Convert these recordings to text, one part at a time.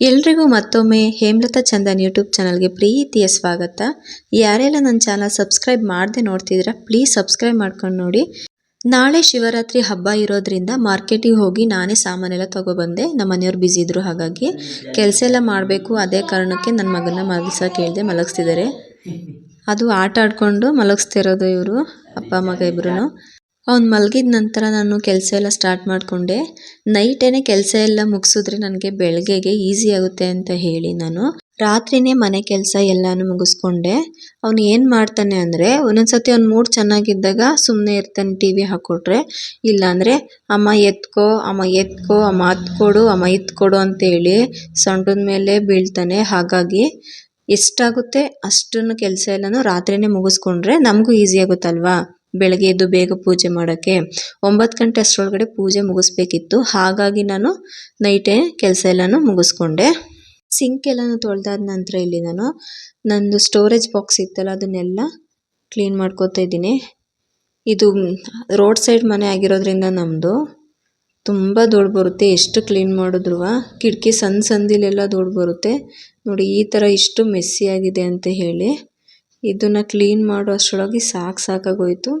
ಎಲ್ರಿಗೂ ಮತ್ತೊಮ್ಮೆ ಹೇಮಲತಾ ಚಂದನ್ ಯೂಟ್ಯೂಬ್ ಚಾನಲ್ಗೆ ಪ್ರೀತಿಯ ಸ್ವಾಗತ. ಯಾರೆಲ್ಲ ನನ್ನ ಚಾನಲ್ ಸಬ್ಸ್ಕ್ರೈಬ್ ಮಾಡದೆ ನೋಡ್ತಿದ್ದೀರಾ ಪ್ಲೀಸ್ ಸಬ್ಸ್ಕ್ರೈಬ್ ಮಾಡ್ಕೊಂಡು ನೋಡಿ. ನಾಳೆ ಶಿವರಾತ್ರಿ ಹಬ್ಬ ಇರೋದ್ರಿಂದ ಮಾರ್ಕೆಟಿಗೆ ಹೋಗಿ ನಾನೇ ಸಾಮಾನೆಲ್ಲ ತೊಗೊಬಂದೆ. ನಮ್ಮ ಮನೆಯವ್ರು ಬ್ಯುಸಿ ಇದ್ರು ಹಾಗಾಗಿ ಕೆಲಸ ಎಲ್ಲ ಮಾಡಬೇಕು. ಅದೇ ಕಾರಣಕ್ಕೆ ನನ್ನ ಮಗನ ಮಲಗಿಸೋಕೆ ಕೇಳಿದೆ ಮಲಗಿಸ್ತಿದ್ದಾರೆ. ಅದು ಆಟ ಆಡ್ಕೊಂಡು ಮಲಗಿಸ್ತಿರೋದು ಇವರು, ಅಪ್ಪ ಮಗ ಇಬ್ರು ಅವ್ನು ಮಲಗಿದ ನಂತರ ನಾನು ಕೆಲಸ ಎಲ್ಲ ಸ್ಟಾರ್ಟ್ ಮಾಡಿಕೊಂಡೆ. ನೈಟೇನೆ ಕೆಲಸ ಎಲ್ಲ ಮುಗಿಸಿದ್ರೆ ನನಗೆ ಬೆಳಗ್ಗೆಗೆ ಈಸಿ ಆಗುತ್ತೆ ಅಂತ ಹೇಳಿ ನಾನು ರಾತ್ರಿನೇ ಮನೆ ಕೆಲಸ ಎಲ್ಲಾನು ಮುಗಿಸ್ಕೊಂಡೆ. ಅವನು ಏನು ಮಾಡ್ತಾನೆ ಅಂದರೆ ಒಂದೊಂದ್ಸತಿ ಅವ್ನು ಮೂಡ್ ಚೆನ್ನಾಗಿದ್ದಾಗ ಸುಮ್ಮನೆ ಇರ್ತಾನೆ ಟಿ ವಿ ಹಾಕ್ಕೊಟ್ರೆ ಇಲ್ಲಾಂದರೆ ಅಮ್ಮ ಎತ್ಕೋ ಅಮ್ಮ ಎತ್ಕೋ, ಅಮ್ಮ ಹತ್ಕೊಡು ಅಮ್ಮ ಎತ್ಕೊಡು ಕೊಡು ಅಂತೇಳಿ ಸೊಂಟದ ಮೇಲೆ ಬೀಳ್ತಾನೆ. ಹಾಗಾಗಿ ಎಷ್ಟಾಗುತ್ತೆ ಅಷ್ಟನ್ನು ಕೆಲಸ ಎಲ್ಲನೂ ರಾತ್ರಿನೇ ಮುಗಿಸ್ಕೊಂಡ್ರೆ ನಮಗೂ ಈಸಿ ಆಗುತ್ತಲ್ವಾ? ಬೆಳಗ್ಗೆ ಎದ್ದು ಬೇಗ ಪೂಜೆ ಮಾಡೋಕ್ಕೆ ಒಂಬತ್ತು ಗಂಟೆ ಅಷ್ಟರೊಳಗಡೆ ಪೂಜೆ ಮುಗಿಸ್ಬೇಕಿತ್ತು. ಹಾಗಾಗಿ ನಾನು ನೈಟೇ ಕೆಲಸ ಎಲ್ಲನೂ ಮುಗಿಸ್ಕೊಂಡೆ. ಸಿಂಕ್ ಎಲ್ಲನೂ ತೊಳೆದಾದ ನಂತರ ಇಲ್ಲಿ ನಾನು ನಂದು ಸ್ಟೋರೇಜ್ ಬಾಕ್ಸ್ ಇತ್ತಲ್ಲ, ಅದನ್ನೆಲ್ಲ ಕ್ಲೀನ್ ಮಾಡ್ಕೋತಾ ಇದ್ದೀನಿ. ಇದು ರೋಡ್ ಸೈಡ್ ಮನೆ ಆಗಿರೋದ್ರಿಂದ ನಮ್ಮದು ತುಂಬ ಧೂಳು ಬರುತ್ತೆ. ಎಷ್ಟು ಕ್ಲೀನ್ ಮಾಡಿದ್ರು ಕಿಟಕಿ ಸಣ್ಣ ಸಂದಿಲೆಲ್ಲ ಧೂಳು ಬರುತ್ತೆ. ನೋಡಿ, ಈ ಥರ ಇಷ್ಟು ಮೆಸ್ಸಿಯಾಗಿದೆ ಅಂತ ಹೇಳಿ. ಇದನ್ನ ಕ್ಲೀನ್ ಮಾಡೋ ಅಷ್ಟರೊಳಗೆ ಸಾಕು ಸಾಕಾಗೋಯ್ತು.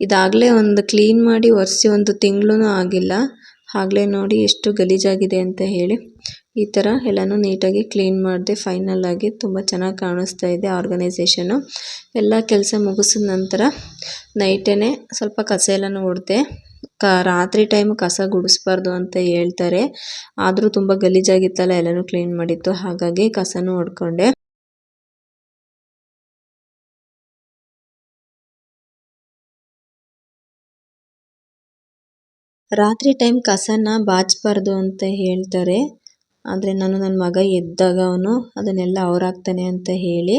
ಇದಾಗಲೇ ಒಂದು ಕ್ಲೀನ್ ಮಾಡಿ ಒರೆಸಿ ಒಂದು ತಿಂಗಳೂ ಆಗಿಲ್ಲ. ಆಗಲೇ ನೋಡಿ ಎಷ್ಟು ಗಲೀಜಾಗಿದೆ ಅಂತ ಹೇಳಿ. ಈ ಥರ ಎಲ್ಲನೂ ನೀಟಾಗಿ ಕ್ಲೀನ್ ಮಾಡಿದೆ ಫೈನಲ್ ಆಗಿ ತುಂಬ ಚೆನ್ನಾಗಿ ಕಾಣಿಸ್ತಾ ಇದೆ ಆರ್ಗನೈಸೇಷನು ಎಲ್ಲ ಕೆಲಸ ಮುಗಿಸಿದ ನಂತರ ನೈಟೇ ಸ್ವಲ್ಪ ಕಸ ಎಲ್ಲನೂ ಹೊಡೆದೆ ಕ, ರಾತ್ರಿ ಟೈಮ್ ಕಸ ಗುಡಿಸ್ಬಾರ್ದು ಅಂತ ಹೇಳ್ತಾರೆ. ಆದರೂ ತುಂಬ ಗಲೀಜಾಗಿತ್ತಲ್ಲ ಎಲ್ಲನೂ ಕ್ಲೀನ್ ಮಾಡಿತ್ತು. ಹಾಗಾಗಿ ಕಸನೂ ಹೊಡ್ಕೊಂಡೆ ರಾತ್ರಿ ಟೈಮ್ ಕಸನ ಬಾಚಬಾರ್ದು ಅಂತ ಹೇಳ್ತಾರೆ. ಆದರೆ ನಾನು ನನ್ನ ಮಗ ಎದ್ದಾಗ ಅವನು ಅದನ್ನೆಲ್ಲ ಅವರಾಗ್ತಾನೆ ಅಂತ ಹೇಳಿ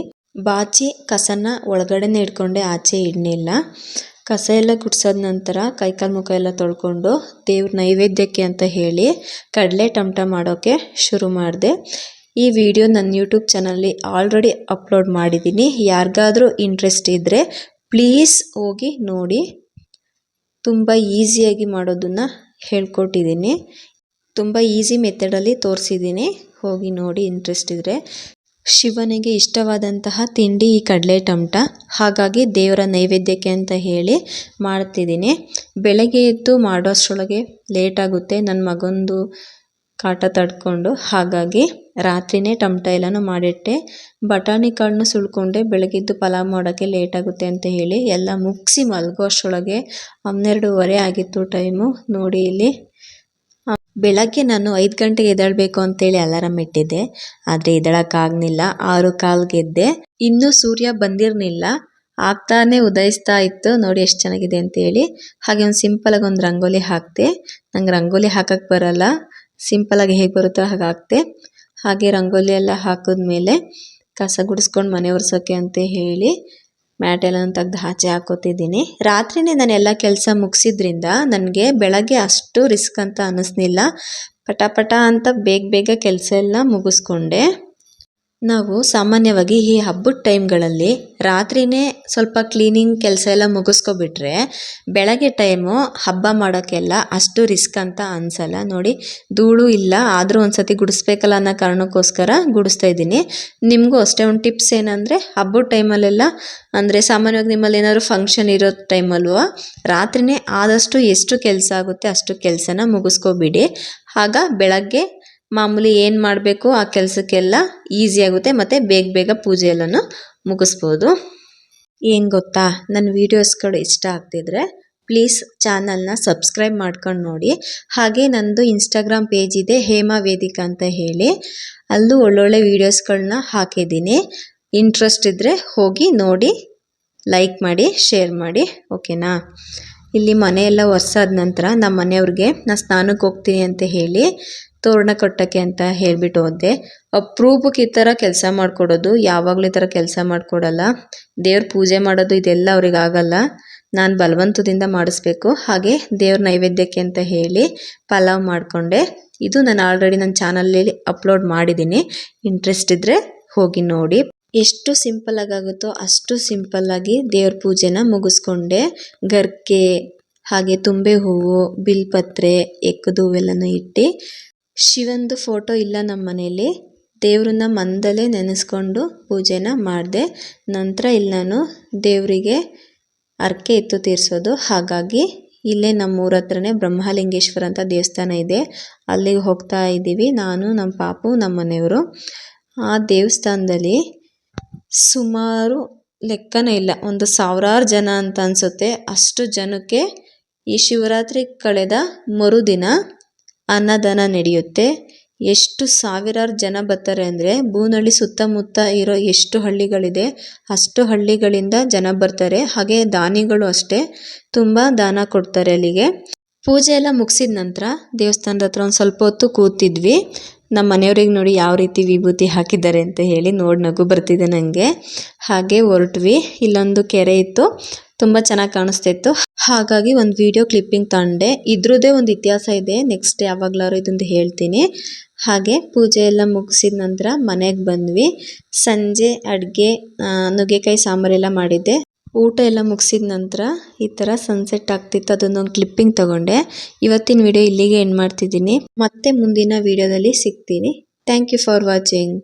ಬಾಚಿ ಕಸನ ಒಳಗಡೆನೇ ಇಟ್ಕೊಂಡೆ, ಆಚೆ ಇಡಲಿಲ್ಲ. ಕಸ ಎಲ್ಲ ಗುಡ್ಸಾದ ನಂತರ ಕೈಕಾಲು ಮುಖ ಎಲ್ಲ ತೊಳ್ಕೊಂಡು ದೇವ್ರ ನೈವೇದ್ಯಕ್ಕೆ ಅಂತ ಹೇಳಿ ಕಡಲೆ ಟಮಟ ಮಾಡೋಕ್ಕೆ ಶುರು ಮಾಡಿದೆ. ಈ ವಿಡಿಯೋ ನನ್ನ ಯೂಟ್ಯೂಬ್ ಚಾನಲ್ಲಿ ಆಲ್ರೆಡಿ ಅಪ್ಲೋಡ್ ಮಾಡಿದ್ದೀನಿ ಯಾರಿಗಾದರೂ ಇಂಟ್ರೆಸ್ಟ್ ಇದ್ದರೆ ಪ್ಲೀಸ್ ಹೋಗಿ ನೋಡಿ. ತುಂಬ ಈಸಿಯಾಗಿ ಮಾಡೋದನ್ನು ಹೇಳ್ಕೊಟ್ಟಿದ್ದೀನಿ. ತುಂಬ ಈಸಿ ಮೆಥಡಲ್ಲಿ ತೋರಿಸಿದ್ದೀನಿ. ಹೋಗಿ ನೋಡಿ ಇಂಟ್ರೆಸ್ಟ್ ಇದ್ದರೆ ಶಿವನಿಗೆ ಇಷ್ಟವಾದಂತಹ ತಿಂಡಿ ಈ ಕಡಲೆ ಟಮಟ ಹಾಗಾಗಿ ದೇವರ ನೈವೇದ್ಯಕ್ಕೆ ಅಂತ ಹೇಳಿ ಮಾಡ್ತಿದ್ದೀನಿ. ಬೆಳಗ್ಗೆ ಎದ್ದು ಮಾಡೋಷ್ಟರೊಳಗೆ ಲೇಟಾಗುತ್ತೆ ನನ್ನ ಮಗಂದು ಕಾಟ ತಡ್ಕೊಂಡು ಹಾಗಾಗಿ ರಾತ್ರಿನೇ ಟಮಟ ಎಲ್ಲನೂ ಮಾಡಿಟ್ಟೆ. ಬಟಾಣಿ ಕಾಳನ್ನು ಸುಳ್ಕೊಂಡೆ ಬೆಳಗಿದ್ದು ಪಲಾವ್ ಮಾಡೋಕ್ಕೆ ಲೇಟಾಗುತ್ತೆ ಅಂತ ಹೇಳಿ ಎಲ್ಲ ಮುಗಿಸಿ ಮಲಗೋ ಅಷ್ಟರೊಳಗೆ ಹನ್ನೆರಡೂವರೆ ಆಗಿತ್ತು ಟೈಮು. ನೋಡಿ ಇಲ್ಲಿ, ಬೆಳಗ್ಗೆ ನಾನು ಐದು ಗಂಟೆಗೆ ಎದ್ದೇಳಬೇಕು ಅಂತೇಳಿ ಅಲಾರಾಮ್ ಇಟ್ಟಿದ್ದೆ. ಆದರೆ ಎದ್ದೇಳೋಕ್ಕಾಗಲಿಲ್ಲ ಆರು ಕಾಲ್ಗೆದ್ದೆ ಇನ್ನೂ ಸೂರ್ಯ ಬಂದಿರಲಿಲ್ಲ. ಆಗ್ತಾನೆ ಉದಯಿಸ್ತಾ ಇತ್ತು. ನೋಡಿ ಎಷ್ಟು ಚೆನ್ನಾಗಿದೆ ಅಂತೇಳಿ ಹಾಗೆ ಒಂದು ಸಿಂಪಲಾಗಿ ಒಂದು ರಂಗೋಲಿ ಹಾಕಿದೆ. ನಂಗೆ ರಂಗೋಲಿ ಹಾಕಕ್ಕೆ ಬರಲ್ಲ. ಸಿಂಪಲಾಗಿ ಹೇಗೆ ಬರುತ್ತೋ ಹಾಗೆ ಹಾಕ್ತೆ ಹಾಗೆ ರಂಗೋಲಿ ಎಲ್ಲ ಹಾಕಿದ್ಮೇಲೆ ಕಸ ಗುಡಿಸ್ಕೊಂಡು ಮನೆ ಒರೆಸೋಕೆ ಅಂತ ಹೇಳಿ ಮ್ಯಾಟ್ ಎಲ್ಲ ತೆಗ್ದು ಆಚೆ ಹಾಕೋತಿದ್ದೀನಿ. ರಾತ್ರಿನೇ ನಾನು ಎಲ್ಲ ಕೆಲಸ ಮುಗಿಸಿದ್ರಿಂದ ನನಗೆ ಬೆಳಗ್ಗೆ ಅಷ್ಟು ರಿಸ್ಕ್ ಅಂತ ಅನ್ನಿಸ್ಲಿಲ್ಲ ಪಟ ಪಟ ಅಂತ ಬೇಗ ಬೇಗ ಕೆಲಸ ಎಲ್ಲ ಮುಗಿಸ್ಕೊಂಡೆ. ನಾವು ಸಾಮಾನ್ಯವಾಗಿ ಈ ಹಬ್ಬದ ಟೈಮ್ಗಳಲ್ಲಿ ರಾತ್ರಿನೇ ಸ್ವಲ್ಪ ಕ್ಲೀನಿಂಗ್ ಕೆಲಸ ಎಲ್ಲ ಮುಗಿಸ್ಕೊಬಿಟ್ರೆ ಬೆಳಗ್ಗೆ ಟೈಮು ಹಬ್ಬ ಮಾಡೋಕ್ಕೆಲ್ಲ ಅಷ್ಟು ರಿಸ್ಕ್ ಅಂತ ಅನಿಸಲ್ಲ. ನೋಡಿ, ಧೂಳು ಇಲ್ಲ, ಆದರೂ ಒಂದು ಸತಿ ಗುಡಿಸ್ಬೇಕಲ್ಲ ಅನ್ನೋ ಕಾರಣಕ್ಕೋಸ್ಕರ ಗುಡಿಸ್ತಾ ಇದ್ದೀನಿ. ನಿಮಗೂ ಅಷ್ಟೇ ಒಂದು ಟಿಪ್ಸ್ ಏನಂದರೆ, ಹಬ್ಬದ ಟೈಮಲ್ಲೆಲ್ಲ ಅಂದರೆ ಸಾಮಾನ್ಯವಾಗಿ ನಿಮ್ಮಲ್ಲಿ ಏನಾದರೂ ಫಂಕ್ಷನ್ ಇರೋ ಟೈಮಲ್ವ, ರಾತ್ರಿನೇ ಆದಷ್ಟು ಎಷ್ಟು ಕೆಲಸ ಆಗುತ್ತೆ ಅಷ್ಟು ಕೆಲಸನ ಮುಗಿಸ್ಕೊಬಿಡಿ. ಆಗ ಬೆಳಗ್ಗೆ ಮಾಮೂಲಿ ಏನು ಮಾಡಬೇಕು ಆ ಕೆಲಸಕ್ಕೆಲ್ಲ ಈಸಿ ಆಗುತ್ತೆ ಮತ್ತು ಬೇಗ ಬೇಗ ಪೂಜೆ ಎಲ್ಲನೂ ಮುಗಿಸ್ಬೋದು. ಏನು ಗೊತ್ತಾ? ನನ್ನ ವೀಡಿಯೋಸ್ಗಳು ಇಷ್ಟ ಆಗ್ತಿದ್ರೆ ಪ್ಲೀಸ್ ಚಾನಲ್ನ ಸಬ್ಸ್ಕ್ರೈಬ್ ಮಾಡ್ಕೊಂಡು ನೋಡಿ. ಹಾಗೆ ನಂದು ಇನ್ಸ್ಟಾಗ್ರಾಮ್ ಪೇಜ್ ಇದೆ ಹೇಮಾ ವೇದಿಕಾ ಅಂತ ಹೇಳಿ. ಅಲ್ಲೂ ಒಳ್ಳೊಳ್ಳೆ ವೀಡಿಯೋಸ್ಗಳನ್ನ ಹಾಕಿದ್ದೀನಿ. ಇಂಟ್ರೆಸ್ಟ್ ಇದ್ದರೆ ಹೋಗಿ ನೋಡಿ ಲೈಕ್ ಮಾಡಿ ಶೇರ್ ಮಾಡಿ ಓಕೆನಾ ಇಲ್ಲಿ ಮನೆಯೆಲ್ಲ ಒರೆಸಾದ ನಂತರ ನಮ್ಮ ಮನೆಯವ್ರಿಗೆ ನಾನು ಸ್ನಾನಕ್ಕೆ ಹೋಗ್ತೀನಿ ಅಂತ ಹೇಳಿ ತೋರಣ ಕಟ್ಟೋಕ್ಕೆ ಅಂತ ಹೇಳ್ಬಿಟ್ಟು ಹೋದೆ. ಅಪ್ರೂಪಕ್ಕೆ ಈ ಥರ ಕೆಲಸ ಮಾಡಿಕೊಡೋದು, ಯಾವಾಗಲೂ ಈ ಥರ ಕೆಲಸ ಮಾಡಿಕೊಡಲ್ಲ. ದೇವ್ರ ಪೂಜೆ ಮಾಡೋದು ಇದೆಲ್ಲ ಅವ್ರಿಗೆ ಆಗಲ್ಲ. ನಾನು ಬಲವಂತದಿಂದ ಮಾಡಿಸ್ಬೇಕು. ಹಾಗೆ ದೇವ್ರ ನೈವೇದ್ಯಕ್ಕೆ ಅಂತ ಹೇಳಿ ಪಲಾವ್ ಮಾಡಿಕೊಂಡೆ. ಇದು ನಾನು ಆಲ್ರೆಡಿ ನನ್ನ ಚಾನಲಲ್ಲಿ ಅಪ್ಲೋಡ್ ಮಾಡಿದ್ದೀನಿ. ಇಂಟ್ರೆಸ್ಟ್ ಇದ್ದರೆ ಹೋಗಿ ನೋಡಿ. ಎಷ್ಟು ಸಿಂಪಲ್ ಆಗುತ್ತೋ ಅಷ್ಟು ಸಿಂಪಲ್ಲಾಗಿ ದೇವ್ರ ಪೂಜೆನ ಮುಗಿಸ್ಕೊಂಡೆ. ಗರ್ಕೆ, ಹಾಗೆ ತುಂಬೆ ಹೂವು, ಬಿಲ್ಪತ್ರೆ ಎಕ್ಕದು ಹೂವೆಲ್ಲನೂ ಇಟ್ಟು ಶಿವಂದು ಫೋಟೋ ಇಲ್ಲ ನಮ್ಮ ಮನೇಲಿ ದೇವ್ರನ್ನ ಮನದಲ್ಲೇ ನೆನೆಸ್ಕೊಂಡು ಪೂಜೆನ ಮಾಡಿದೆ. ನಂತರ ಇಲ್ಲಿ ನಾನು ದೇವರಿಗೆ ಹರಕೆ ಎತ್ತು ತೀರಿಸೋದು. ಹಾಗಾಗಿ ಇಲ್ಲೇ ನಮ್ಮೂರ ಹತ್ರನೇ ಬ್ರಹ್ಮಲಿಂಗೇಶ್ವರ ಅಂತ ದೇವಸ್ಥಾನ ಇದೆ. ಅಲ್ಲಿಗೆ ಹೋಗ್ತಾ ಇದ್ದೀವಿ. ನಾನು, ನಮ್ಮ ಪಾಪು, ನಮ್ಮ ಮನೆಯವರು. ಆ ದೇವಸ್ಥಾನದಲ್ಲಿ ಸುಮಾರು ಲೆಕ್ಕನೇ ಇಲ್ಲ. ಒಂದು ಸಾವಿರಾರು ಜನ ಅಂತ ಅನಿಸುತ್ತೆ. ಅಷ್ಟು ಜನಕ್ಕೆ ಈ ಶಿವರಾತ್ರಿ ಕಳೆದ ಮರುದಿನ ಅನ್ನದಾನ ನಡೆಯುತ್ತೆ. ಎಷ್ಟು ಸಾವಿರಾರು ಜನ ಬರ್ತಾರೆ ಅಂದರೆ ಬೂನಳ್ಳಿ ಸುತ್ತಮುತ್ತ ಇರೋ ಎಷ್ಟು ಹಳ್ಳಿಗಳಿದೆ, ಅಷ್ಟು ಹಳ್ಳಿಗಳಿಂದ ಜನ ಬರ್ತಾರೆ. ಹಾಗೆ ದಾನಿಗಳು ಅಷ್ಟೇ ತುಂಬ ದಾನ ಕೊಡ್ತಾರೆ ಅಲ್ಲಿಗೆ. ಪೂಜೆ ಎಲ್ಲ ಮುಗಿಸಿದ ನಂತರ ದೇವಸ್ಥಾನದ ಹತ್ರ ಒಂದು ಸ್ವಲ್ಪ ಹೊತ್ತು ಕೂತಿದ್ವಿ. ನಮ್ಮ ಮನೆಯವ್ರಿಗೆ ನೋಡಿ ಯಾವ ರೀತಿ ವಿಭೂತಿ ಹಾಕಿದ್ದಾರೆ ಅಂತ ಹೇಳಿ ನೋಡಿ ನಗು ಬರ್ತಿದೆ ನನಗೆ ಹಾಗೆ ಹೊರಟ್ವಿ. ಇಲ್ಲೊಂದು ಕೆರೆ ಇತ್ತು. ತುಂಬ ಚೆನ್ನಾಗಿ ಕಾಣಿಸ್ತಿತ್ತು. ಹಾಗಾಗಿ ಒಂದು ವಿಡಿಯೋ ಕ್ಲಿಪ್ಪಿಂಗ್ ತಗೊಂಡೆ ಇದ್ರದ್ದೇ ಒಂದು ಇತಿಹಾಸ ಇದೆ. ನೆಕ್ಸ್ಟ್ ಯಾವಾಗ್ಲಾರು ಇದೊಂದು ಹೇಳ್ತೀನಿ. ಹಾಗೆ ಪೂಜೆ ಎಲ್ಲ ಮುಗಿಸಿದ ನಂತರ ಮನೆಗೆ ಬಂದ್ವಿ. ಸಂಜೆ ಅಡುಗೆ ನುಗ್ಗೆಕಾಯಿ ಸಾಂಬಾರೆಲ್ಲ ಮಾಡಿದ್ದೆ. ಊಟ ಎಲ್ಲ ಮುಗಿಸಿದ ನಂತರ ಈ ಥರ ಸನ್ಸೆಟ್ ಆಗ್ತಿತ್ತು. ಅದನ್ನೊಂದು ಕ್ಲಿಪ್ಪಿಂಗ್ ತಗೊಂಡೆ. ಇವತ್ತಿನ ವಿಡಿಯೋ ಇಲ್ಲಿಗೆ ಎಂಡ್ ಮಾಡ್ತಿದ್ದೀನಿ. ಮತ್ತೆ ಮುಂದಿನ ವಿಡಿಯೋದಲ್ಲಿ ಸಿಗ್ತೀನಿ. Thank you for watching